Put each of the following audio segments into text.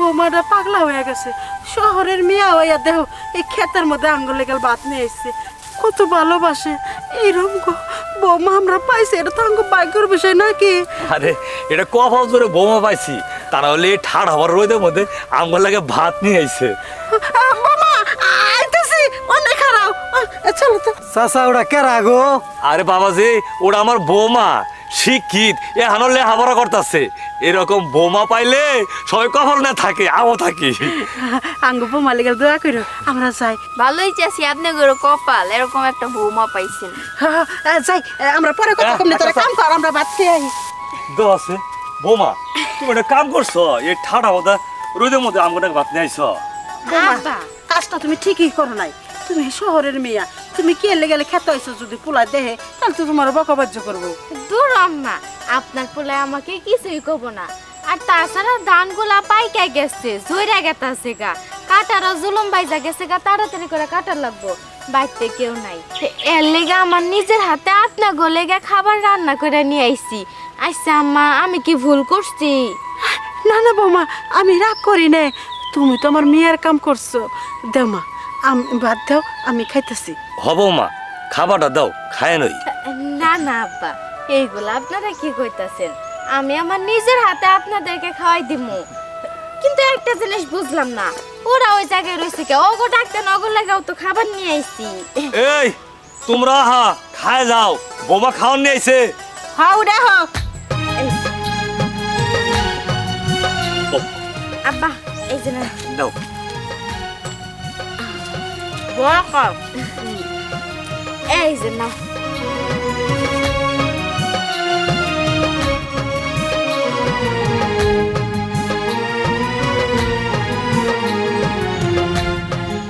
বৌমাটা পাগলা হয়ে গেছে। শহরের মিয়া হইয়া দেহ এই ক্ষেতের মধ্যে আঙ্গুল লেগেল ভাত নিয়ে এসছে কত ভালোবাসে। এইরকম গো- বৌমা আমরা পাইছি এটা তো আঙ্গ ভাগ্যের বিষয় নাকি? আরে এটা কফল ধরে বোমা পাইছি? তারা হলে এই ঠাড় হবার রোদের মধ্যে আমার লাগে ভাত নিয়ে আইছে। আইতেছি অনেক খারাপ। চলো তো। চাচা ওটা কেরা গো? আরে বাবাজি ওরা আমার বৌমা। শিক্ষিত এ হানলে লেখাপড়া করতেছে। এরকম বোমা পাইলে সবাই কফল না থাকে আমও থাকি। আঙ্গ বৌমা লেগেল দোয়া করো আমরা যাই। ভালোই চাষি আপনি গরু কপাল এরকম একটা বোমা পাইছেন। যাই আমরা পরে কথা কমনি তোরা কাম কর আমরা ভাত খেয়ে আই। দো আছে। বোমা তুমি একটা কাম করছ এই ঠাড়া মধ্যে রোদের মধ্যে আমাকে ভাত নিয়ে আইছো। বৌমা কাজটা তুমি ঠিকই করো নাই। তুমি শহরের মেয়া তুমি কে গেলে খেতে হয়েছো যদি পোলা দেহে তাহলে তো তোমার বকবাজ্য করব। দূর আম্মা আপনার পোলে আমাকে কিছুই কব না। আর তাছাড়া ধানগুলা পাইকা গেছে জইরা গেতাছে গা। কাটারও জুলুম বাইজা গেছে গা তাড়াতাড়ি করে কাটার লাগবো। বাড়িতে কেউ নাই। এর লেগে আমার নিজের হাতে আপনা গলে গা খাবার রান্না করে নিয়ে আইছি। আচ্ছা আম্মা আমি কি ভুল করছি? না না বৌমা আমি রাগ করি না তুমি তো আমার মেয়ের কাম করছ। দেও মা আমি বাদ দাও আমি খাইতেছি। হব মা খাবারটা দাও খায় নই। না না আব্বা এইগুলো আপনারা কি কইতাছেন? আমি আমার নিজের হাতে আপনাদেরকে খাওয়াই দিমু। কিন্তু একটা জিনিস বুঝলাম না ওরা ওই জায়গায় রয়েছে কে? ওগো ডাক্তার নগর লাগাও তো খাবার নিয়ে আইছি। এই তোমরা হা খায় যাও বোমা খাওয়ান নিয়ে আইছে। হাউ দেখো আব্বা এই যে না। দাও। এই যে না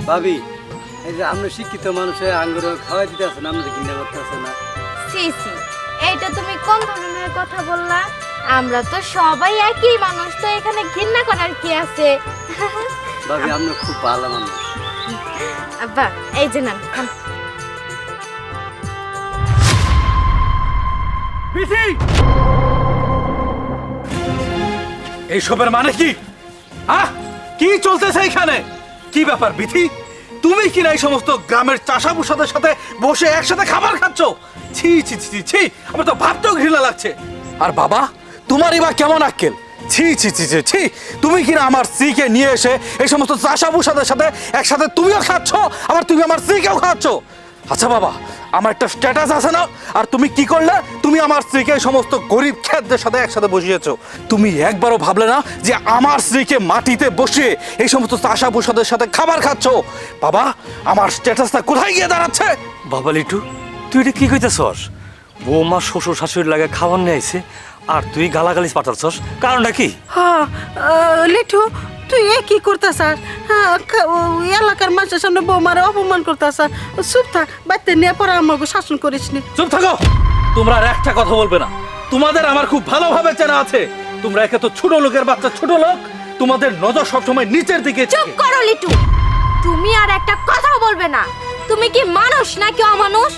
ভাবি এই যে আমরা শিক্ষিত মানুষে আঙ্গুর খাওয়াই দিতে আছে না আমাদের কিনা করতে আছে না। সি সি এইটা তুমি কোন ধরনের কথা বললা? আমরা তো সবাই একই মানুষ তো এখানে ঘৃণা করার কি আছে? ভাবি আমরা খুব ভালো মানুষ। আব্বা এই যে না বিথি এইসবের মানে কি? হ্যাঁ কি চলতেছে এখানে? কি ব্যাপার বিথি? তুমি কি না এই সমস্ত গ্রামের চাষাবুসাদের সাথে বসে একসাথে খাবার খাচ্ছ? ছি ছি ছি ছি, আমার তো ভাবতেও ঘৃণা লাগছে। আর বাবা তোমারই বা কেমন আক্কেল? ছি ছি ছি ছি ছি তুমি কিনা আমার স্ত্রীকে নিয়ে এসে এই সমস্ত চাষাবুসাদের সাথে একসাথে তুমিও খাচ্ছ? আবার তুমি আমার স্ত্রীকেও খাচ্ছ? আচ্ছা বাবা আমার একটা স্ট্যাটাস আছে না? আর তুমি কি করলে? তুমি আমার স্ত্রীকে সমস্ত গরিব খ্যাতদের সাথে একসাথে বসিয়েছো। তুমি একবারও ভাবলে না যে আমার স্ত্রীকে মাটিতে বসিয়ে এই সমস্ত চাষা পোষাদের সাথে খাবার খাচ্ছ? বাবা আমার স্ট্যাটাসটা কোথায় গিয়ে দাঁড়াচ্ছে? বাবা লিটু তুই এটা কি কইতেছস? বৌমা শ্বশুর শাশুড়ির লাগে খাবার নিয়ে আইছে আর তুই গালাগালি পাঠাচ্ছস। কারণটা কি? হ্যাঁ লিঠু তুই এ কি করতেছ হ্যাঁ কা- ও, এলাকার মানুষের সামনে বৌমার অপমান করতেছ। চুপ থাক বাড়িতে নিয়ে পরে আমাকে শাসন করিস নি চুপ থাকো! তোমরা আর একটা কথা বলবে না। তোমাদের আমার খুব ভালোভাবে চেনা আছে। তোমরা একে তো ছোট লোকের বাচ্চা ছোট লোক। তোমাদের নজর সবসময় নিচের দিকে চুপ। করো লিটু। তুমি আর একটা কথাও বলবে না। তুমি কি মানুষ নাকি অমানুষ?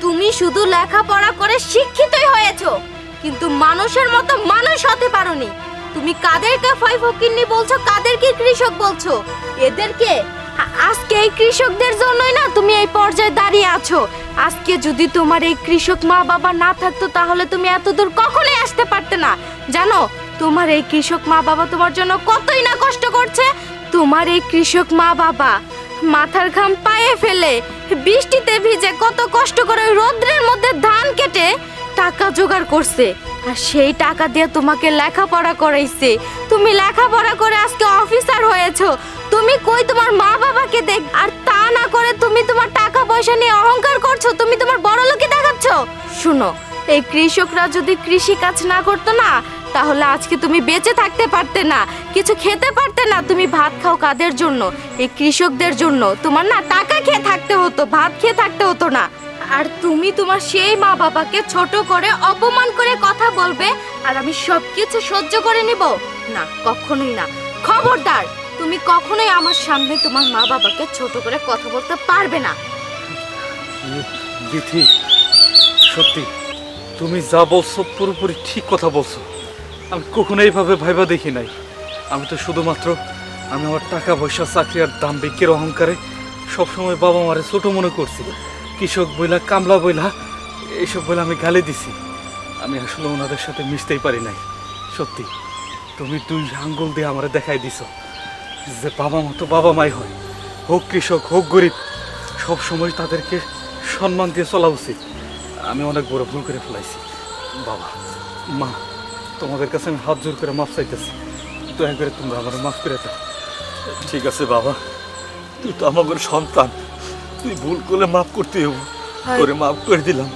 তুমি শুধু লেখাপড়া করে শিক্ষিতই হয়েছো। কিন্তু মানুষের মতো মানুষ হতে পারোনি। তুমি কাদেরকে ফয় ফকিন্নি বলছো? কাদেরকে কৃষক বলছো? এদেরকে আজকে এই কৃষকদের জন্যই না তুমি এই পর্যায়ে দাঁড়িয়ে আছো। আজকে যদি তোমার এই কৃষক মা বাবা না থাকতো, তাহলে তুমি এত দূর কখনোই আসতে পারতে না। জানো, তোমার এই কৃষক মা বাবা তোমার জন্য কতই না কষ্ট করছে। তোমার এই কৃষক মা বাবা মাথার ঘাম পায়ে ফেলে, বৃষ্টিতে ভিজে কত কষ্ট করে রোদ্রের মধ্যে ধান কেটে টাকা জোগাড় করছে। আর সেই টাকা দিয়ে তোমাকে লেখাপড়া করাইছে। তুমি লেখাপড়া করে আজকে অফিসার হয়েছো। তুমি কই তোমার মা বাবাকে দেখ আর তা না করে তুমি তোমার টাকা পয়সা নিয়ে অহংকার করছ, তুমি তোমার বড় লোকই দেখাচ্ছ। শুনো, এই কৃষকরা যদি কৃষি কাজ না করতো না, তাহলে আজকে তুমি বেঁচে থাকতে পারতে না, কিছু খেতে পারতে না, তুমি ভাত খাও কাদের জন্য? এই কৃষকদের জন্য। তোমার না টাকা খেয়ে থাকতে হতো, ভাত খেয়ে থাকতে হতো না। আর তুমি তোমার সেই মা বাবাকে ছোট করে অপমান করে কথা বলবে, আর আমি সব কিছু সহ্য করে নিব? না, কখনোই না। খবরদার, তুমি কখনোই আমার সামনে তোমার মা বাবাকে ছোট করে কথা বলতে পারবে না। বিথি, সত্যি, তুমি যা বলছো পুরোপুরি ঠিক কথা বলছো। আমি কখনো এইভাবে ভাইবা দেখি নাই। আমি তো শুধুমাত্র আমি আমার টাকা পয়সা চাকরি আর দাম বিক্রির অহংকারে সবসময় বাবা মারে ছোট মনে করছি। কৃষক বইলা, কামলা বইলা এইসব বলে আমি গালি দিছি। আমি আসলে ওনাদের সাথে মিশতেই পারি নাই। সত্যি, তুমি দুই আঙ্গুল দিয়ে আমারে দেখাই দিছো যে বাবা মতো বাবা মাই হয়। হোক কৃষক, হোক গরিব, সব সময় তাদেরকে সম্মান দিয়ে চলা উচিত। আমি অনেক বড় ভুল করে ফেলাইছি। বাবা, মা, তোমাদের কাছে আমি হাত জোর করে মাফ চাইতেছি। দয়া করে তোমরা আমার মাফ করে দাও। ঠিক আছে বাবা, তুই তো আমার সন্তান। তুই ভুল করলে মাফ করতে হব করে মাফ করে দিলাম।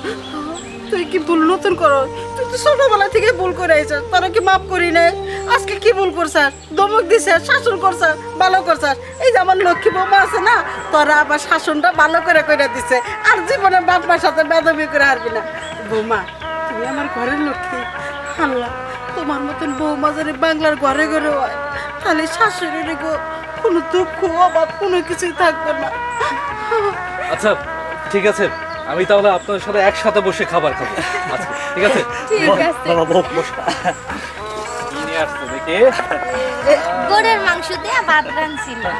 তুই কি ভুল নতুন কর? তুই তো ছোটবেলা থেকে ভুল করে আইছিস তোরা কি মাফ করি নাই। আজকে কি ভুল করছাস দমক দিছে শাসন করছাস ভালো করছাস এই যে আমার লক্ষ্মী বৌমা আছে না তোরা আবার শাসনটা ভালো করে করে দিছে। আর জীবনে বাপ মার সাথে বেদবি করে হারবি না। বৌমা তুমি আমার ঘরের লক্ষ্মী। আল্লাহ তোমার মতন বৌমা যদি বাংলার ঘরে ঘরে হয় তাহলে শাশুড়ির গো কোনো দুঃখ অভাব কোনো কিছুই থাকবে না। আচ্ছা ঠিক আছে। আমি তাহলে আপনার সাথে একসাথে বসে খাবার খাব। আচ্ছা ঠিক আছে। ঠিক আছে। বাবা বস বস নিয়ে আসছে দেখে। গরুর মাংস দিয়ে ভাত রাঁধছিলাম।